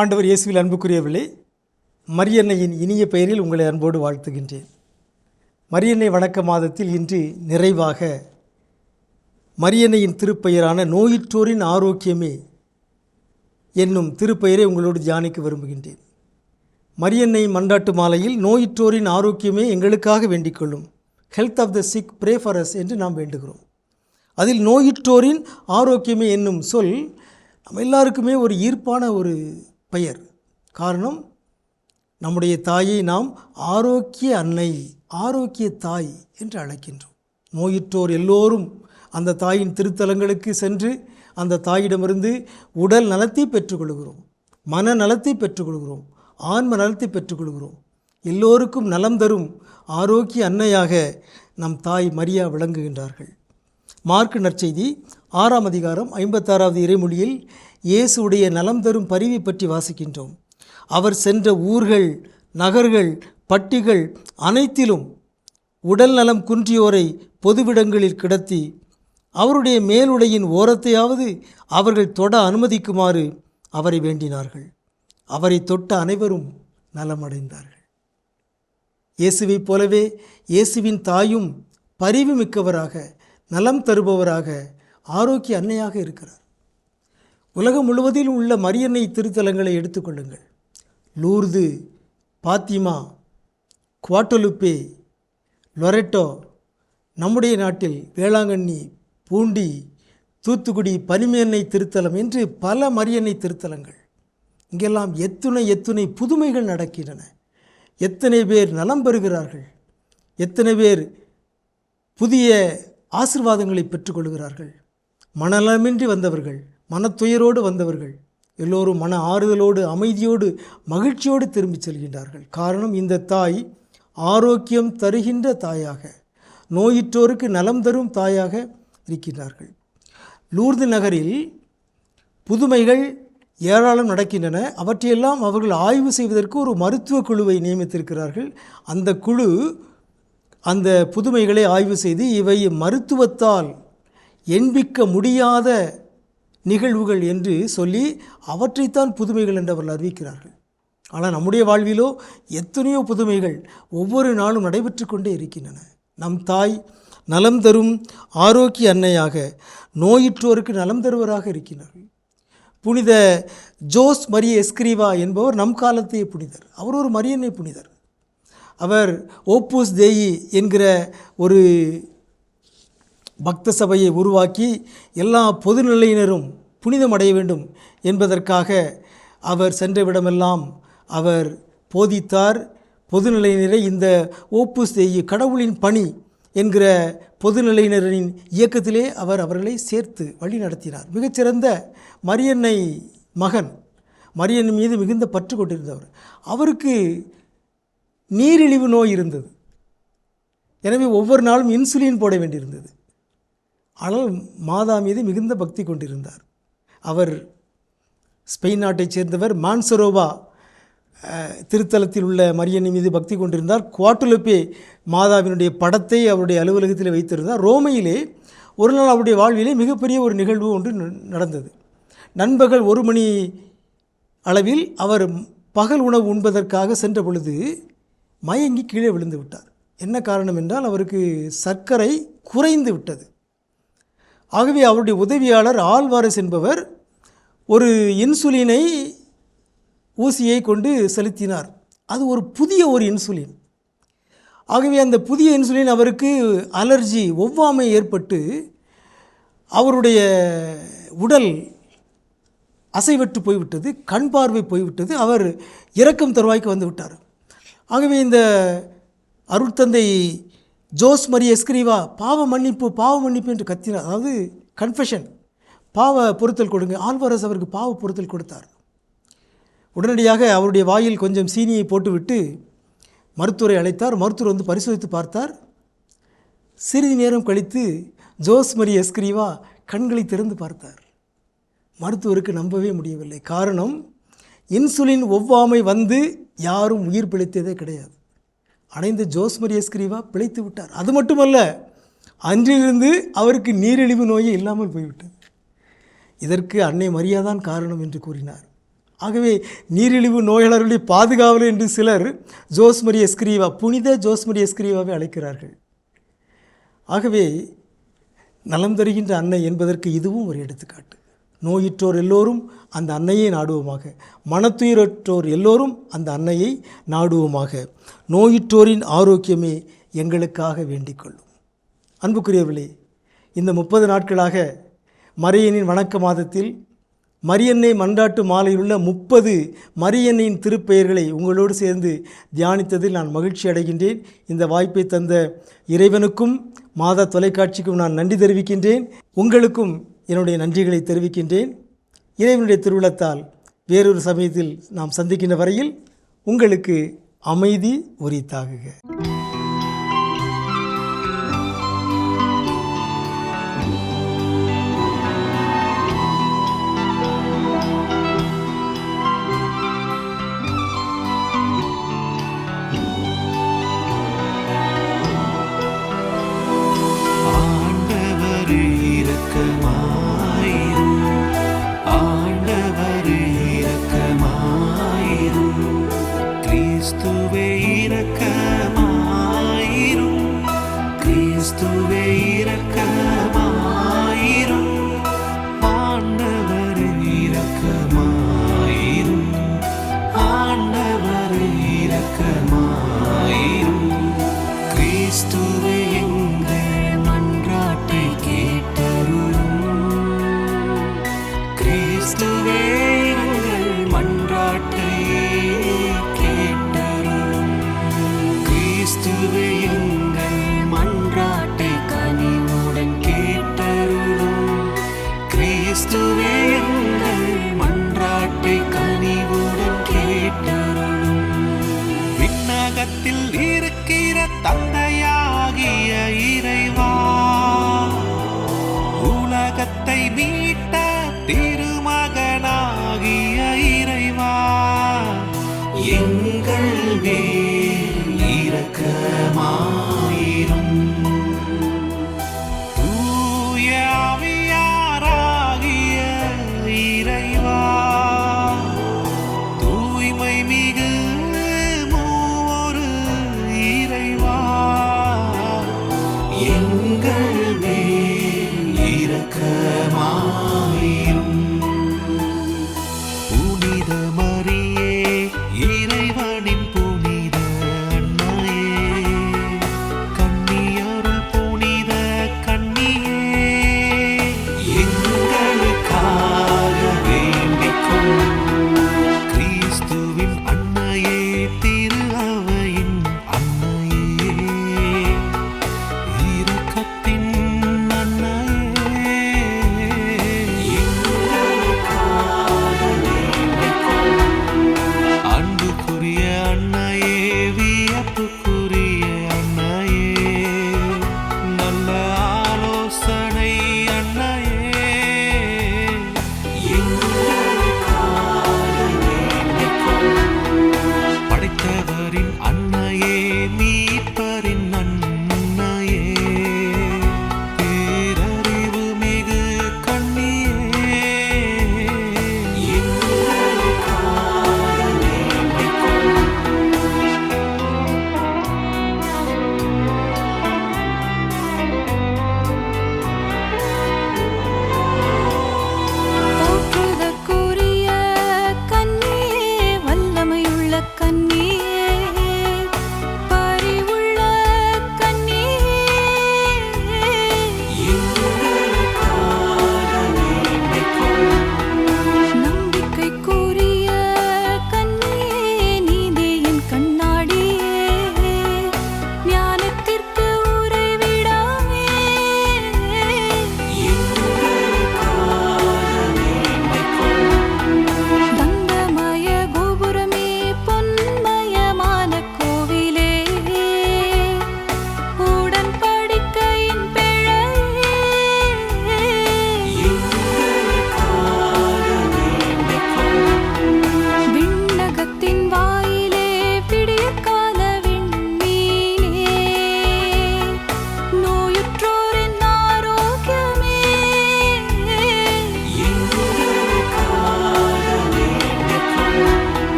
ஆண்டவர் இயேசுவில் அன்புக்குரியவில்லை மரியன்னையின் இனிய பெயரில் உங்களை அன்போடு வாழ்த்துகின்றேன். மரியன்னை வணக்க மாதத்தில் இன்று நிறைவாக மரியன்னையின் திருப்பெயரான நோயிற்றோரின் ஆரோக்கியமே என்னும் திருப்பெயரை உங்களோடு தியானிக்க விரும்புகின்றேன். மரியன்னை மண்டாட்டு மாலையில் நோயிற்றோரின் ஆரோக்கியமே எங்களுக்காக வேண்டிக் கொள்ளும். Health of the sick pray for us என்று நாம் வேண்டுகிறோம். அதில் நோயிற்றோரின் ஆரோக்கியமே என்னும் சொல் நம்ம எல்லாருக்குமே ஒரு ஈர்ப்பான ஒரு பெயர். காரணம் நம்முடைய தாயை நாம் ஆரோக்கிய அன்னை ஆரோக்கிய தாய் என்று அழைக்கின்றோம். நோயுற்றோர் எல்லோரும் அந்த தாயின் திருத்தலங்களுக்கு சென்று அந்த தாயிடமிருந்து உடல் நலத்தை பெற்றுக்கொள்கிறோம். மன நலத்தை பெற்றுக்கொள்கிறோம். ஆன்ம நலத்தை பெற்றுக்கொள்கிறோம். எல்லோருக்கும் நலம் தரும் ஆரோக்கிய அன்னையாக நம் தாய் மரியா விளங்குகின்றார்கள். மார்க் நற்செய்தி ஆறாம் அதிகாரம் ஐம்பத்தாறாவது இறைமொழியில் இயேசுடைய நலம் தரும் பரிவை பற்றி வாசிக்கின்றோம். அவர் சென்ற ஊர்கள் நகர்கள் பட்டிகள் அனைத்திலும் உடல் நலம் குன்றியோரை பொதுவிடங்களில் கிடத்தி அவருடைய மேலுடையின் ஓரத்தையாவது அவர்கள் தொட அனுமதிக்குமாறு அவரை வேண்டினார்கள். அவரை தொட்ட அனைவரும் நலமடைந்தார்கள். இயேசுவைப் போலவே இயேசுவின் தாயும் பரிவு மிக்கவராக நலம் தருபவராக ஆரோக்கிய அன்னையாக இருக்கிறார். உலகம் முழுவதிலும் உள்ள மரியன்னை திருத்தலங்களை எடுத்துக்கொள்ளுங்கள் லூர்து பாத்திமா குவாட்டலுப்பே லொரெட்டோ நம்முடைய நாட்டில் வேளாங்கண்ணி பூண்டி தூத்துக்குடி பனிமேன்னை திருத்தலம் என்று பல மரியன்னை திருத்தலங்கள். இங்கெல்லாம் எத்துணை எத்துணை புதுமைகள் நடக்கின்றன. எத்தனை பேர் நலம் பெறுகிறார்கள்? எத்தனை பேர் புதிய ஆசிர்வாதங்களை பெற்றுக்கொள்கிறார்கள் மனநலமின்றி வந்தவர்கள். மனத்துயரோடு வந்தவர்கள் எல்லோரும் மன ஆறுதலோடு அமைதியோடு மகிழ்ச்சியோடு திரும்பிச் செல்கின்றார்கள். காரணம் இந்த தாய் ஆரோக்கியம் தருகின்ற தாயாக நோயிற்றோருக்கு நலம் தரும் தாயாக இருக்கின்றார்கள். லூர்து நகரில் புதுமைகள் ஏராளம் நடக்கின்றன. அவற்றையெல்லாம் அவர்கள் ஆய்வு செய்வதற்கு ஒரு மருத்துவ குழுவை நியமித்திருக்கிறார்கள். அந்த குழு அந்த புதுமைகளை ஆய்வு செய்து இவை மருத்துவத்தால் எண்பிக்க முடியாத நிகழ்வுகள் என்று சொல்லி அவற்றைத்தான் புதுமைகள் என்று அவர்கள் அறிவிக்கிறார்கள். ஆனால் நம்முடைய வாழ்விலோ எத்தனையோ புதுமைகள் ஒவ்வொரு நாளும் நடைபெற்று கொண்டே இருக்கின்றன. நம் தாய் நலம் தரும் ஆரோக்கிய அன்னையாக நோயிற்றோருக்கு நலம் தருவராக இருக்கின்றார்கள். புனித ஜோஸ் மரிய எஸ்கிரிவா என்பவர் நம் காலத்தையே புனிதர். அவர் ஒரு மரியன்னை புனிதர். அவர் ஓப்பூஸ் தேயி என்கிற ஒரு பக்த சபையை உருவாக்கி எல்லா பொதுநிலையினரும் புனிதமடைய வேண்டும் என்பதற்காக அவர் சென்றவிடமெல்லாம் அவர் போதித்தார். பொதுநிலையினரை இந்த ஓப்பு செய்ய கடவுளின் பணி என்கிற பொதுநிலையினரின் இயக்கத்திலே அவர் அவர்களை சேர்த்து வழி நடத்தினார். மிகச்சிறந்த மரியன்னை மகன் மரியன் மீது மிகுந்த பற்று கொண்டிருந்தவர். அவருக்கு நீரிழிவு நோய் இருந்தது. எனவே ஒவ்வொரு நாளும் இன்சுலின் போட வேண்டியிருந்தது. ஆனால் மாதா மீது மிகுந்த பக்தி கொண்டிருந்தார். அவர் ஸ்பெயின் நாட்டைச் சேர்ந்தவர் மான்சரோவா திருத்தலத்தில் உள்ள மரியனை மீது பக்தி கொண்டிருந்தார். குவாட்டுலப்பே மாதாவினுடைய படத்தை அவருடைய அலுவலகத்தில் வைத்திருந்தார். ரோமையிலே ஒரு நாள் அவருடைய வாழ்விலே மிகப்பெரிய ஒரு நிகழ்வு ஒன்று நடந்தது. நண்பகல் ஒரு மணி அளவில் அவர் பகல் உணவு உண்பதற்காக சென்ற பொழுது மயங்கி கீழே விழுந்து விட்டார். என்ன காரணம் என்றால் அவருக்கு சர்க்கரை குறைந்து விட்டது. ஆகவே அவருடைய உதவியாளர் ஆழ்வாரஸ் என்பவர் ஒரு இன்சுலினை ஊசியை கொண்டு செலுத்தினார். அது ஒரு புதிய ஒரு இன்சுலின். ஆகவே அந்த புதிய இன்சுலின் அவருக்கு அலர்ஜி ஒவ்வாமை ஏற்பட்டு அவருடைய உடல் அசைவற்று போய்விட்டது கண் பார்வை போய்விட்டது அவர் இறக்கம் தருவாய்க்கு வந்து விட்டார். ஆகவே இந்த அருட்தந்தை ஜோஸ் மரி எஸ்கிரிவா பாவ மன்னிப்பு பாவ மன்னிப்பு என்று கத்தினார் அதாவது கன்ஃபெஷன் பாவ பொருத்தல் கொடுங்க. ஆல்வாரஸ் அவருக்கு பாவ பொருத்தல் கொடுத்தார். உடனடியாக அவருடைய வாயில் கொஞ்சம் சீனியை போட்டுவிட்டு மருத்துவரை அழைத்தார். மருத்துவர் வந்து பரிசோதித்து பார்த்தார். சிறிது நேரம் கழித்து ஜோஸ் மரி எஸ்கிரிவா கண்களை திறந்து பார்த்தார். மருத்துவருக்கு நம்பவே முடியவில்லை. காரணம் இன்சுலின் ஒவ்வாமை வந்து யாரும் உயிர் பிழைத்ததே கிடையாது. அடைந்த ஜோஸ் மரி பிழைத்து விட்டார். அது மட்டுமல்ல அன்றிலிருந்து அவருக்கு நீரிழிவு நோயே இல்லாமல் போய்விட்டது. இதற்கு அன்னை மரியாதான் காரணம் என்று கூறினார். ஆகவே நீரிழிவு நோயாளர்களை பாதுகாவலர் என்று சிலர் ஜோஸ்மரி எஸ்கிரீவா புனித ஜோஸ்மரி எஸ்கிரீவாவை அழைக்கிறார்கள். ஆகவே நலம் தருகின்ற அன்னை என்பதற்கு இதுவும் ஒரு எடுத்துக்காட்டு. நோயுற்றோர் எல்லோரும் அந்த அன்னையை நாடுவோமாக. மனத்துயிரற்றோர் எல்லோரும் அந்த அன்னையை நாடுவோமாக. நோயுற்றோரின் ஆரோக்கியமே எங்களுக்காக வேண்டிக் கொள்ளும் அன்புக்குரியவர்களே இந்த முப்பது நாட்களாக மரியனின் வணக்க மாதத்தில் மரியன்னை மன்றாட்டு மாலையிலுள்ள முப்பது மரியன்னையின் திருப்பெயர்களை உங்களோடு சேர்ந்து தியானித்ததில் நான் மகிழ்ச்சி அடைகின்றேன். இந்த வாய்ப்பை தந்த இறைவனுக்கும் மாதா தொலைக்காட்சிக்கும் நான் நன்றி தெரிவிக்கின்றேன். உங்களுக்கும் என்னுடைய நன்றிகளை தெரிவிக்கின்றேன். இறைவனுடைய திருவிழத்தால் வேறொரு சமயத்தில் நாம் சந்திக்கின்ற வரையில் உங்களுக்கு அமைதி உரித்தாகுக.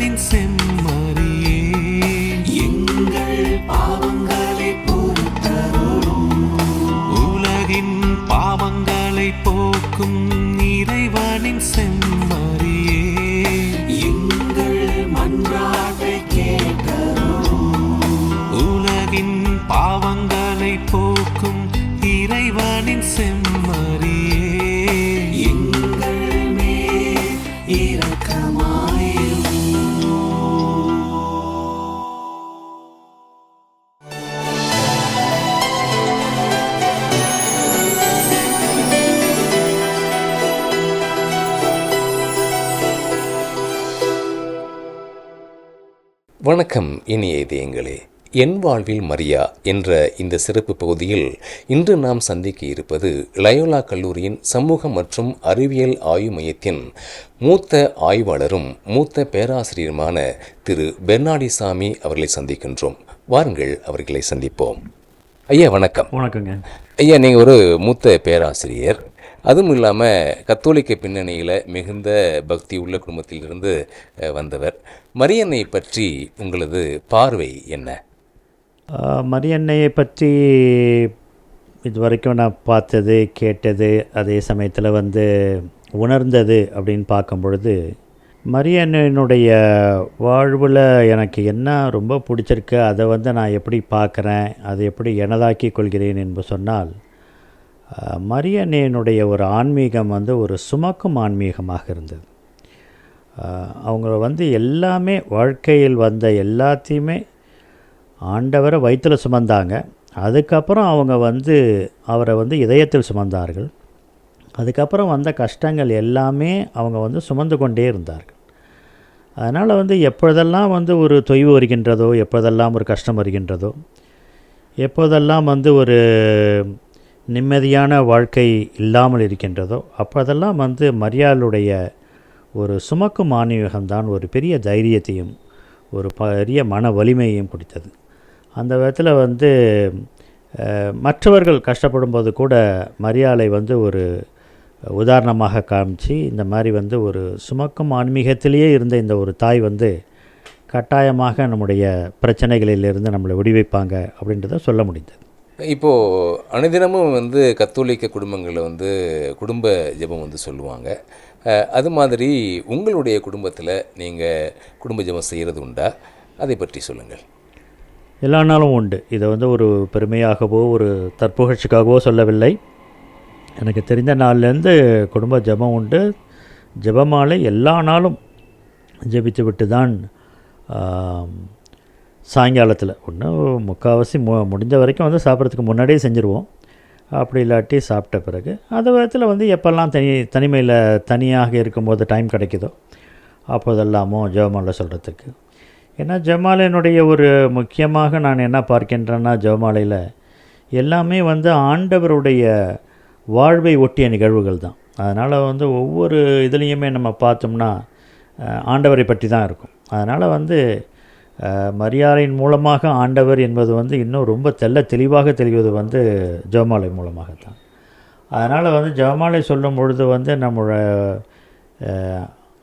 in sin. வணக்கம் இனிய இதயங்களே. என் வாழ்வில் மரியா என்ற இந்த சிறப்பு பகுதியில் இன்று நாம் சந்திக்க இருப்பது லயோலா கல்லூரியின் சமூக மற்றும் அறிவியல் ஆய்வு மையத்தின் மூத்த ஆய்வாளரும் மூத்த பேராசிரியருமான திரு பெர்னாடி சாமி அவர்களை சந்திக்கின்றோம். வாருங்கள் அவர்களை சந்திப்போம். ஐயா வணக்கம். வணக்கங்க. ஐயா நீங்கள் ஒரு மூத்த பேராசிரியர். அதுவும் இல்லாமல் கத்தோலிக்க பின்னணியில் மிகுந்த பக்தி உள்ள குடும்பத்திலிருந்து வந்தவர். மரியன்னை பற்றி உங்களது பார்வை என்ன? மரியன்னையை பற்றி இது வரைக்கும் நான் பார்த்தது கேட்டது அதே சமயத்தில் வந்து உணர்ந்தது அப்படின்னு பார்க்கும் பொழுது மரியன்னையினுடைய வாழ்வில் எனக்கு என்ன ரொம்ப பிடிச்சிருக்கு அதை வந்து நான் எப்படி பார்க்குறேன் அதை எப்படி எனதாக்கி கொள்கிறேன் என்று சொன்னால் மரியனேனுடைய ஒரு ஆன்மீகம் வந்து ஒரு சுமக்கும் ஆன்மீகமாக இருந்தது. அவங்க வந்து எல்லாமே வாழ்க்கையில் வந்த எல்லாத்தையுமே ஆண்டவரை வயிற்றில் சுமந்தாங்க. அதுக்கப்புறம் அவங்க வந்து அவரை வந்து இதயத்தில் சுமந்தார்கள். அதுக்கப்புறம் வந்த கஷ்டங்கள் எல்லாமே அவங்க வந்து சுமந்து கொண்டே இருந்தார்கள். அதனால் வந்து எப்பொழுதெல்லாம் வந்து ஒரு தொய்வு வருகின்றதோ எப்பொழுதெல்லாம் ஒரு கஷ்டம் வருகின்றதோ எப்போதெல்லாம் வந்து ஒரு நிம்மதியான வாழ்க்கை இல்லாமல் இருக்கின்றதோ அப்போதெல்லாம் வந்து மரியாளுடைய ஒரு சுமக்கும் ஆன்மீகம்தான் ஒரு பெரிய தைரியத்தையும் ஒரு பெரிய மன வலிமையையும் கொடுத்தது. அந்த விதத்தில் வந்து மற்றவர்கள் கஷ்டப்படும்போது கூட மரியாதை வந்து ஒரு உதாரணமாக காமிச்சு இந்த மாதிரி வந்து ஒரு சுமக்கும் ஆன்மீகத்திலேயே இருந்த இந்த ஒரு தாய் வந்து கட்டாயமாக நம்முடைய பிரச்சனைகளிலிருந்து நம்மளை விடுவிப்பாங்க அப்படின்றத சொல்ல முடிந்தது. இப்போது அனுதினமும் வந்து கத்தோலிக்க குடும்பங்களில் வந்து குடும்ப ஜெபம் வந்து சொல்லுவாங்க. அது மாதிரி உங்களுடைய குடும்பத்தில் நீங்கள் குடும்ப ஜெபம் செய்கிறது உண்டா? அதை பற்றி சொல்லுங்கள். எல்லா நாளும் உண்டு. இதை வந்து ஒரு பெருமையாகவோ ஒரு தற்புகழ்ச்சிக்காகவோ சொல்லவில்லை. எனக்கு தெரிந்த நாள்லேருந்து குடும்ப ஜெபம் உண்டு. ஜெபமாலை எல்லா நாளும் ஜெபித்து விட்டு தான் சாயங்காலத்தில். ஒன்று முக்கால்வாசி மு முடிஞ்ச வரைக்கும் வந்து சாப்பிட்றதுக்கு முன்னாடியே செஞ்சுருவோம். அப்படி இல்லாட்டி சாப்பிட்ட பிறகு அந்த விதத்தில் வந்து எப்போல்லாம் தனி தனிமையில் தனியாக இருக்கும்போது டைம் கிடைக்குதோ அப்போதெல்லாமோ ஜெவமாலை சொல்கிறதுக்கு ஏன்னா ஜெவமாலையினுடைய ஒரு முக்கியமாக நான் என்ன பார்க்கின்றேன்னா ஜெவமாலையில் எல்லாமே வந்து ஆண்டவருடைய வாழ்வை ஒட்டிய நிகழ்வுகள் தான். அதனால் வந்து ஒவ்வொரு இதுலேயுமே நம்ம பார்த்தோம்னா ஆண்டவரை பற்றி தான் இருக்கும். அதனால் வந்து மரியாதையின் மூலமாக ஆண்டவர் என்பது வந்து இன்னும் ரொம்ப தெள்ள தெளிவாக தெளிவது வந்து ஜெபமாலை மூலமாக தான் அதனால் வந்து ஜெபமாலை சொல்லும் பொழுது வந்து நம்மளோட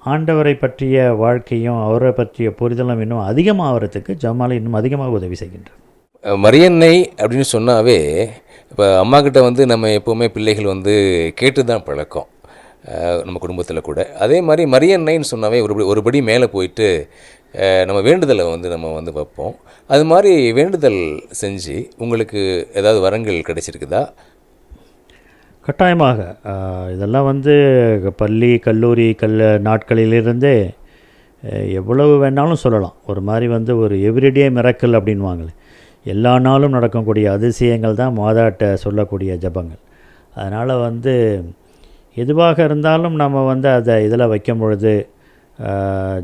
ஆண்டவரை பற்றிய வாழ்க்கையும் அவரை பற்றிய புரிதலும் இன்னும் அதிகமாகிறதுக்கு ஜெபமாலை இன்னும் அதிகமாக உதவி செய்கின்றது. மரியன்னை அப்படின்னு சொன்னாவே இப்போ அம்மா கிட்ட வந்து நம்ம எப்போவுமே பிள்ளைகள் வந்து கேட்டு தான் பழக்கம் நம்ம குடும்பத்தில் கூட. அதே மாதிரி மரியன்னைன்னு சொன்னாவே ஒரு ஒருபடி மேலே போயிட்டு நம்ம வேண்டுதலை வந்து நம்ம வந்து வைப்போம். அது மாதிரி வேண்டுதல் செஞ்சு உங்களுக்கு ஏதாவது வரங்கள் கிடைச்சிருக்குதா? கட்டாயமாக. இதெல்லாம் வந்து பள்ளி கல்லூரி கல் நாட்களிலிருந்தே எவ்வளவு வேணாலும் சொல்லலாம். ஒரு மாதிரி வந்து ஒரு எவ்ரிடே மிரக்கல் அப்படின்வாங்களே எல்லா நாளும் நடக்கக்கூடிய அதிசயங்கள் தான் மாதாட்ட சொல்லக்கூடிய ஜபங்கள். அதனால் வந்து எதுவாக இருந்தாலும் நம்ம வந்து அதை இதில் வைக்கும் பொழுது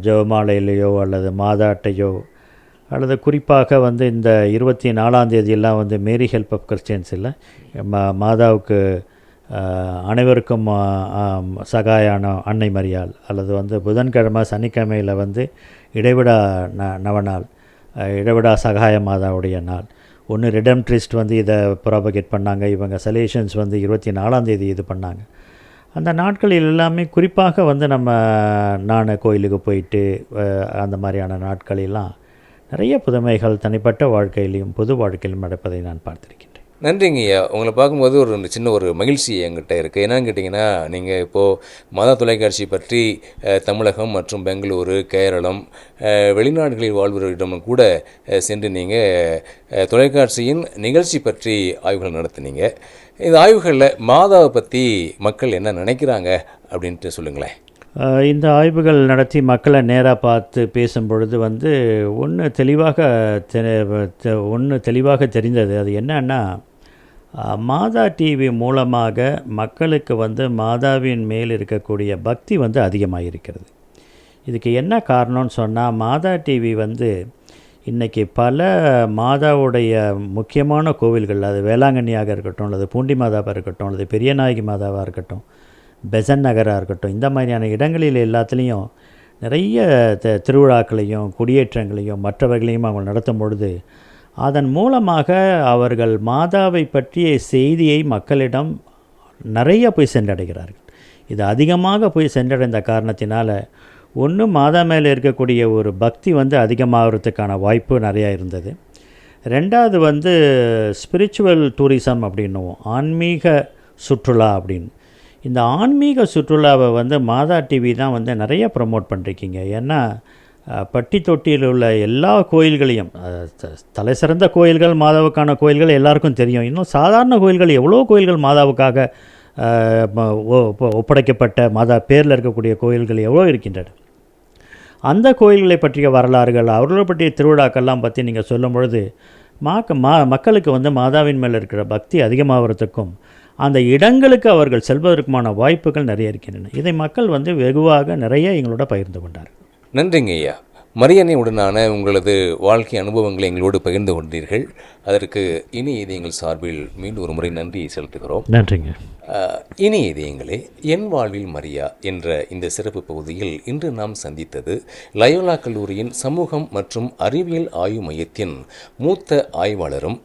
ஜெபமாலையிலையோ அல்லது மாதாட்டையோ அல்லது குறிப்பாக வந்து இந்த இருபத்தி நாலாம் தேதியெல்லாம் வந்து மேரி ஹெல்ப் ஆஃப் கிறிஸ்டியன்ஸில் மா மாதாவுக்கு அனைவருக்கும் சகாயான அன்னை மரியாள் அல்லது வந்து புதன்கிழமை சனிக்கிழமையில் வந்து இடைவிடா ந நவநாள் இடைவிடா சகாய மாதாவுடைய நாள். ஒன்று ரிடம்ட்ரிஸ்ட் வந்து இதை ப்ராபகேட் பண்ணாங்க. இவங்க சலேஷன்ஸ் வந்து இருபத்தி நாலாம் தேதி இது பண்ணாங்க. அந்த நாட்களில் எல்லாமே குறிப்பாக வந்து நம்ம நான் கோயிலுக்கு போயிட்டு அந்த மாதிரியான நாட்களெல்லாம் நிறைய புதுமைகள் தனிப்பட்ட வாழ்க்கையிலையும் பொது வாழ்க்கையிலும் நடப்பதை நான் பார்த்துருக்கேன் நன்றிங்க ஐயா. உங்களை பார்க்கும்போது ஒரு சின்ன ஒரு மகிழ்ச்சி என்கிட்ட இருக்குது என்னன்னு கேட்டிங்கன்னா நீங்கள் இப்போது மத தொலைக்காட்சி பற்றி தமிழகம் மற்றும் பெங்களூரு கேரளம் வெளிநாடுகளில் வாழ்பவர்களிடம் கூட சென்று நீங்கள் தொலைக்காட்சியின் நிகழ்ச்சி பற்றி ஆய்வுகள் நடத்துனீங்க. இந்த ஆய்வுகளில் மாதாவை பற்றி மக்கள் என்ன நினைக்கிறாங்க அப்படின்ட்டு சொல்லுங்களேன். இந்த ஆய்வுகள் நடத்தி மக்களை நேராக பார்த்து பேசும் பொழுது வந்து ஒன்று தெளிவாக ஒன்று தெளிவாக தெரிந்தது. அது என்னன்னா மாதா டிவி மூலமாக மக்களுக்கு வந்து மாதாவின் மேல் இருக்கக்கூடிய பக்தி வந்து அதிகமாக இருக்கிறது இதுக்கு என்ன காரணம்னு சொன்னால் மாதா டிவி வந்து இன்றைக்கி பல மாதாவுடைய முக்கியமான கோவில்கள் அது வேளாங்கண்ணியாக இருக்கட்டும் அல்லது பூண்டி மாதாவாக இருக்கட்டும் அல்லது பெரியநாயகி மாதாவாக இருக்கட்டும் பெசன் நகராக இருக்கட்டும் இந்த மாதிரியான இடங்களில் எல்லாத்துலேயும் நிறைய த திருவிழாக்களையும் குடியேற்றங்களையும் மற்றவர்களையும் அவங்க நடத்தும் பொழுது அதன் மூலமாக அவர்கள் மாதாவை பற்றிய செய்தியை மக்களிடம் நிறைய போய் சென்றடைகிறார்கள். இது அதிகமாக போய் சென்றடைந்த காரணத்தினால் ஒன்று மாதா மேலே இருக்கக்கூடிய ஒரு பக்தி வந்து அதிகமாகிறதுக்கான வாய்ப்பு நிறையா இருந்தது. ரெண்டாவது வந்து ஸ்பிரிச்சுவல் டூரிசம் அப்படின்னுவோம். ஆன்மீக சுற்றுலா அப்படின்னு. இந்த ஆன்மீக சுற்றுலாவை வந்து மாதா டிவி தான் வந்து நிறைய ப்ரமோட் பண்ணிருக்கீங்க. ஏன்னா பட்டி தொட்டியில் உள்ள எல்லா கோயில்களையும் த- தலை சிறந்த கோயில்கள் மாதாவுக்கான கோயில்கள் எல்லாருக்கும் தெரியும். இன்னும் சாதாரண கோயில்கள் எவ்வளோ கோயில்கள் மாதாவுக்காக ஒ- ஒப்படைக்கப்பட்ட மாதா பேரில் இருக்கக்கூடிய கோயில்கள் எவ்வளோ இருக்கின்றன. அந்த கோயில்களை பற்றிய வரலாறுகள் அவர்களை பற்றிய திருவிழாக்கள்லாம் பற்றி நீங்கள் சொல்லும் பொழுது மாக்க மா மக்களுக்கு வந்து மாதாவின் மேலே இருக்கிற பக்தி அதிகமாகிறதுக்கும் அந்த இடங்களுக்கு அவர்கள் செல்வதற்குமான வாய்ப்புகள் நிறைய இருக்கின்றன. இதை மக்கள் வந்து வெகுவாக நிறைய எங்களோட பகிர்ந்து கொண்டார்கள். நன்றிங்க ஐயா. மரியன்னையுடனான உங்களது வாழ்க்கை அனுபவங்களை எங்களோடு பகிர்ந்து கொண்டீர்கள். அதற்கு இனி இதயங்கள் சார்பில் மீண்டும் ஒரு முறை நன்றி செலுத்துகிறோம். நன்றிங்க. இனி இதயங்களே என் வாழ்வில் மரியா என்ற இந்த சிறப்பு பகுதியில் இன்று நாம் சந்தித்தது லயோலா கல்லூரியின் சமூகம் மற்றும் அறிவியல் ஆய்வு மையத்தின் மூத்த ஆய்வாளரும்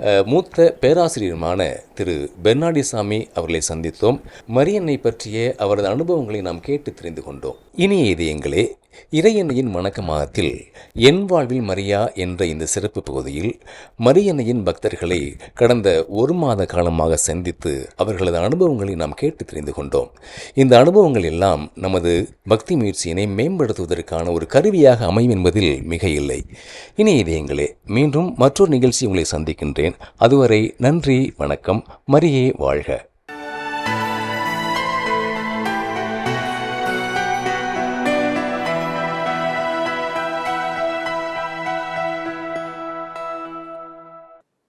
மூத்த பேராசிரியருமான திரு பெர்னாடிசாமி அவர்களை சந்தித்தோம். மரியன்னை பற்றிய அவரது அனுபவங்களை நாம் கேட்டு தெரிந்து கொண்டோம். இனிய இதயங்களே இறையன்னையின் வணக்க மாதத்தில் என் வாழ்வில் மரியா என்ற இந்த சிறப்பு பகுதியில் மரியன்னையின் பக்தர்களை கடந்த ஒரு மாத காலமாக சந்தித்து அவர்களது அனுபவங்களை நாம் கேட்டு தெரிந்து கொண்டோம். இந்த அனுபவங்கள் எல்லாம் நமது பக்தி முயற்சியினை மேம்படுத்துவதற்கான ஒரு கருவியாக அமையும் என்பதில் மிக இல்லை இனி இதயங்களே மீண்டும் மற்றொரு நிகழ்ச்சி உங்களை சந்திக்கின்றேன். அதுவரை நன்றி வணக்கம் மரியே வாழ்க.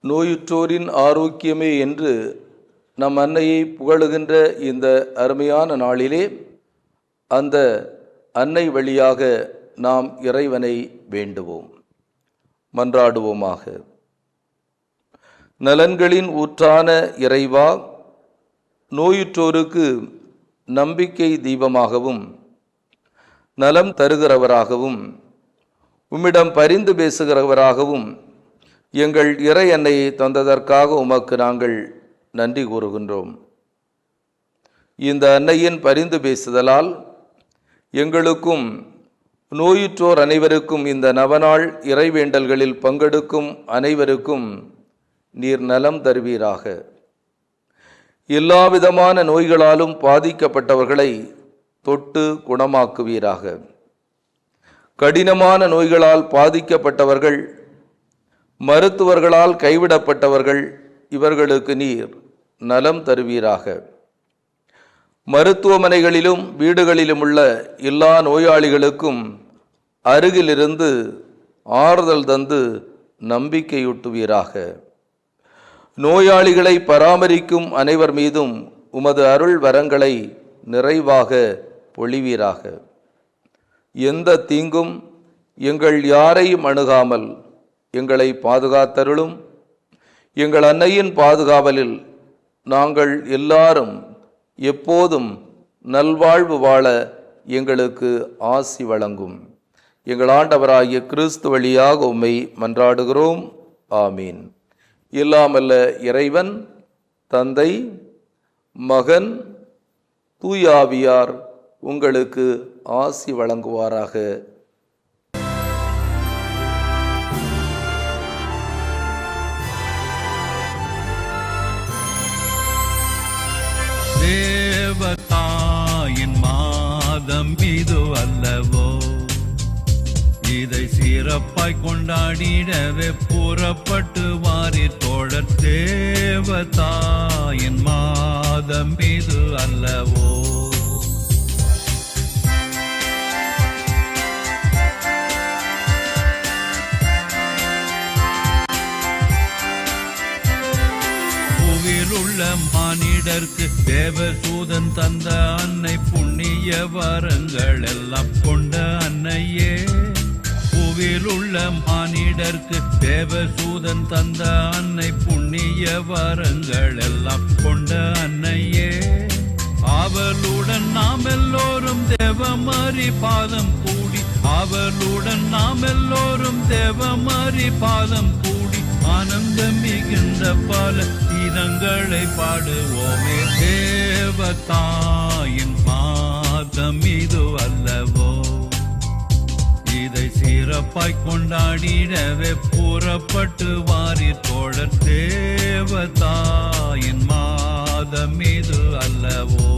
நோயுற்றோரின் ஆரோக்கியமே என்று நம் அன்னையை புகழுகின்ற இந்த அருமையான நாளிலே அந்த அன்னை வழியாக நாம் இறைவனை வேண்டுவோம். மன்றாடுவோமாக. நலன்களின் ஊற்றான இறைவா நோயுற்றோருக்கு நம்பிக்கை தீபமாகவும் நலம் தருகிறவராகவும் உம்மிடம் பரிந்து பேசுகிறவராகவும் எங்கள் இறை அன்னையை தந்ததற்காக உமக்கு நாங்கள் நன்றி கூறுகின்றோம். இந்த அன்னையின் பரிந்து பேசுதலால் எங்களுக்கும் நோயுற்றோர் அனைவருக்கும் இந்த நவநாள் இறைவேண்டல்களில் பங்கெடுக்கும் அனைவருக்கும் நீர் நலம் தருவீராக. எல்லாவிதமான நோய்களாலும் பாதிக்கப்பட்டவர்களை தொட்டு குணமாக்குவீராக. கடினமான நோய்களால் பாதிக்கப்பட்டவர்கள் மருத்துவர்களால் கைவிடப்பட்டவர்கள் இவர்களுக்கு நீர் நலம் தருவீராக. மருத்துவமனைகளிலும் வீடுகளிலும் உள்ள எல்லா நோயாளிகளுக்கும் அருகிலிருந்து ஆறுதல் தந்து நம்பிக்கையூட்டுவீராக. நோயாளிகளை பராமரிக்கும் அனைவர் மீதும் உமது அருள் வரங்களை நிறைவாக பொழிவீராக. எந்த தீங்கும் எங்கள் யாரையும் அணுகாமல் எங்களை பாதுகாத்தருளும். எங்கள் அன்னையின் பாதுகாவலில் நாங்கள் எல்லாரும் எப்போதும் நல்வாழ்வு வாழ எங்களுக்கு ஆசி வழங்கும். எங்கள் ஆண்டவராகிய கிறிஸ்து வழியாக உம்மை மன்றாடுகிறோம். ஆமீன். இல்லாமல்ல இறைவன் தந்தை மகன் தூயாவியார் உங்களுக்கு ஆசி வழங்குவாராக. தேவதாயின் மாதம் இது அல்லவோ இதை சிறப்பாய் கொண்டாடிடவே புறப்பட்டு வாரி தோழர் தேவதாயின் மாதம் இது அல்லவோ? உள்ள மானிடர்க்கு தேவசூதன் தந்த அன்னை புண்ணிய வரங்கள் எல்லாம் கொண்ட அன்னையே. உள்ள மானிடர்க்கு தேவசூதன் தந்த அன்னை புண்ணிய வரங்கள் எல்லாம் கொண்ட அன்னையே. அவளுடன் நாம் எல்லோரும் தேவமரி பாதம் கூடி அவளுடன் நாம் எல்லோரும் தேவமரி பாதம் கூடி ஆனந்தம் மிகுந்த பல கீதங்களை பாடுவோமே தேவத்தான் சிறப்பாய் கொண்டாடிடவே புறப்பட்டு வாரி தோழர் தேவதாயின் மாதம் இது அல்லவோ.